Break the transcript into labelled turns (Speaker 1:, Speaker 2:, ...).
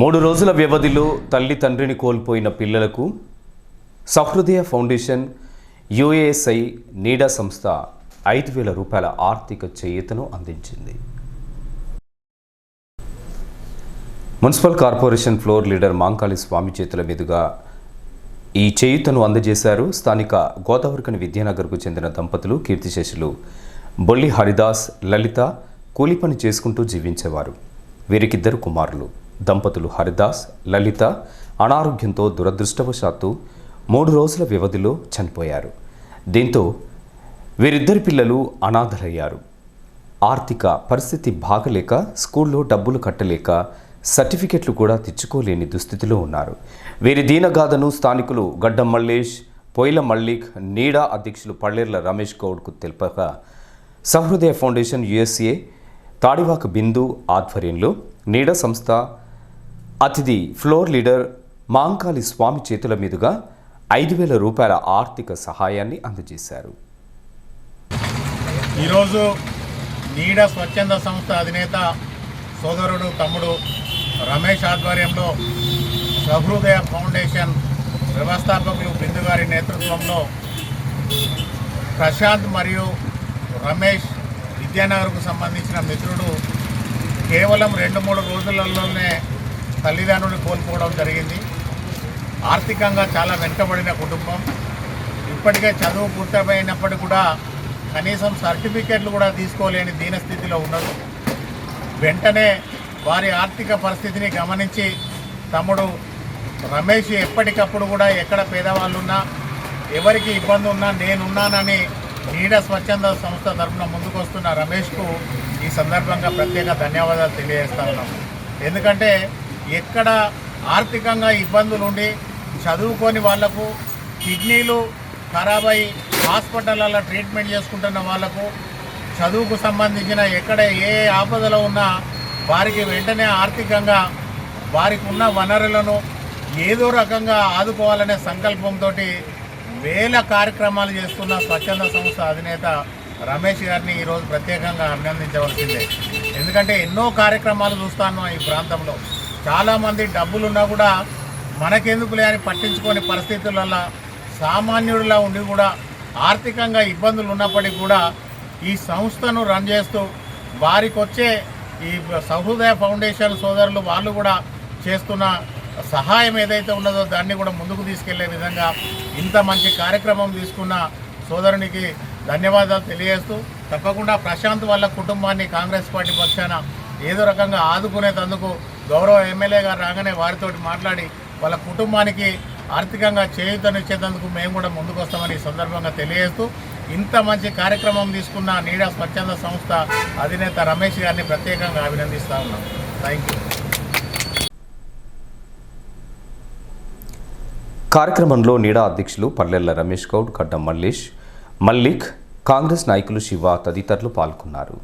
Speaker 1: మూడు రోజుల వ్యవధిలో తల్లి తండ్రిని కోల్పోయిన పిల్లలకు సహృదయ ఫౌండేషన్ యుఏఎస్ఐ నీడా సంస్థ ఐదు వేల రూపాయల ఆర్థిక చేయూతను అందించింది. Municipal corporation floor leader Mankali Swamy చేతుల మీదుగా ఈ చేయూతను అందజేశారు. స్థానిక గోదావరికని విద్యానగర్కు చెందిన దంపతులు కీర్తిశేషులు బొల్లి హరిదాస్ లలిత కూలి పని చేసుకుంటూ జీవించేవారు. వీరికిద్దరు కుమారులు. దంపతులు హరిదాస్ లలిత అనారోగ్యంతో దురదృష్టవశాత్తు మూడు రోజుల వ్యవధిలో చనిపోయారు. దీంతో వీరిద్దరి పిల్లలు అనాథలయ్యారు. ఆర్థిక పరిస్థితి బాగలేక స్కూల్లో డబ్బులు కట్టలేక సర్టిఫికెట్లు కూడా తెచ్చుకోలేని దుస్థితిలో ఉన్నారు. వీరి దీనగాథను స్థానికులు గడ్డం మల్లేష్ పొయ్ల మల్లిక్ నీడా అధ్యక్షులు పళ్ళేర్ల రమేష్ గౌడ్కు తెలిపగా సహృదయ ఫౌండేషన్ యుఎస్ఏ తాడివాక బిందు ఆధ్వర్యంలో నీడా సంస్థ అతిథి ఫ్లోర్ లీడర్ మాంకాలి స్వామి చేతుల మీదుగా ఐదు వేల రూపాయల ఆర్థిక సహాయాన్ని అందజేశారు.
Speaker 2: ఈరోజు నీడ స్వచ్ఛంద సంస్థ అధినేత సోదరుడు తమ్ముడు రమేష్ ఆధ్వర్యంలో సహృదయ ఫౌండేషన్ వ్యవస్థాపకులు బిందు గారి నేతృత్వంలో ప్రశాంత్ మరియు రమేష్ విద్యానగర్కు సంబంధించిన మిత్రుడు కేవలం రెండు మూడు రోజులలోనే తల్లిదండ్రులు కోల్పోవడం జరిగింది. ఆర్థికంగా చాలా వెనుకబడిన కుటుంబం. ఇప్పటికే చదువు పూర్తయినప్పటికీ కూడా కనీసం సర్టిఫికెట్లు కూడా తీసుకోలేని దీనస్థితిలో ఉన్నారు. వెంటనే వారి ఆర్థిక పరిస్థితిని గమనించి తమ్ముడు రమేష్ ఎప్పటికప్పుడు కూడా ఎక్కడ పేదవాళ్ళు ఉన్నా ఎవరికి ఇబ్బంది ఉన్నా నేనున్నానని నీడ స్వచ్ఛంద సంస్థ తరఫున ముందుకు వస్తున్న రమేష్కు ఈ సందర్భంగా ప్రత్యేక ధన్యవాదాలు తెలియజేస్తా ఉన్నాం. ఎందుకంటే ఎక్కడ ఆర్థికంగా ఇబ్బందులు ఉండి చదువుకొని వాళ్ళకు కిడ్నీలు ఖరాబ్ అయి హాస్పిటల్లో ట్రీట్మెంట్ చేసుకుంటున్న వాళ్ళకు చదువుకు సంబంధించిన ఎక్కడ ఏ ఆపదలో ఉన్నా వారికి వెంటనే ఆర్థికంగా వారికి ఉన్న వనరులను ఏదో రకంగా ఆదుకోవాలనే సంకల్పంతో వేల కార్యక్రమాలు చేస్తున్న స్వచ్ఛంద సంస్థ అధినేత రమేష్ గారిని ఈరోజు ప్రత్యేకంగా అభినందించవలసిందే. ఎందుకంటే ఎన్నో కార్యక్రమాలు చూస్తాను ఈ ప్రాంతంలో. చాలామంది డబ్బులున్నా కూడా మనకెందుకులే అని పట్టించుకోని పరిస్థితులలో సామాన్యుడిలా ఉండి కూడా ఆర్థికంగా ఇబ్బందులు ఉన్నప్పటికీ కూడా ఈ సంస్థను రన్ చేస్తూ వారికి వచ్చే ఈ సహృదయ ఫౌండేషన్ సోదరులు వాళ్ళు కూడా చేస్తున్న సహాయం ఏదైతే ఉన్నదో దాన్ని కూడా ముందుకు తీసుకెళ్ళే విధంగా ఇంత మంచి కార్యక్రమం తీసుకున్న సోదరునికి ధన్యవాదాలు తెలియజేస్తూ తప్పకుండా ప్రశాంత్ వాళ్ళ కుటుంబాన్ని కాంగ్రెస్ పార్టీ పక్షాన ఏదో రకంగా ఆదుకునేందుకు గౌరవ ఎమ్మెల్యే గారు రాగానే వారితోటి మాట్లాడి వాళ్ళ కుటుంబానికి ఆర్థికంగా చేయూతనిచ్చేందుకు మేము కూడా ముందుకు వస్తామని సందర్భంగా తెలియజేస్తూ ఇంత మంచి కార్యక్రమం తీసుకున్న నీడా స్వచ్ఛంద సంస్థ అధినేత రమేష్ గారిని ప్రత్యేకంగా అభినందిస్తా ఉన్నాం. థ్యాంక్ యూ
Speaker 1: కార్యక్రమంలో నీడా అధ్యక్షులు పల్లెల్ల రమేష్ గౌడ్ గడ్డం మల్లేష్ మల్లిక్ కాంగ్రెస్ నాయకులు శివ తదితరులు పాల్గొన్నారు.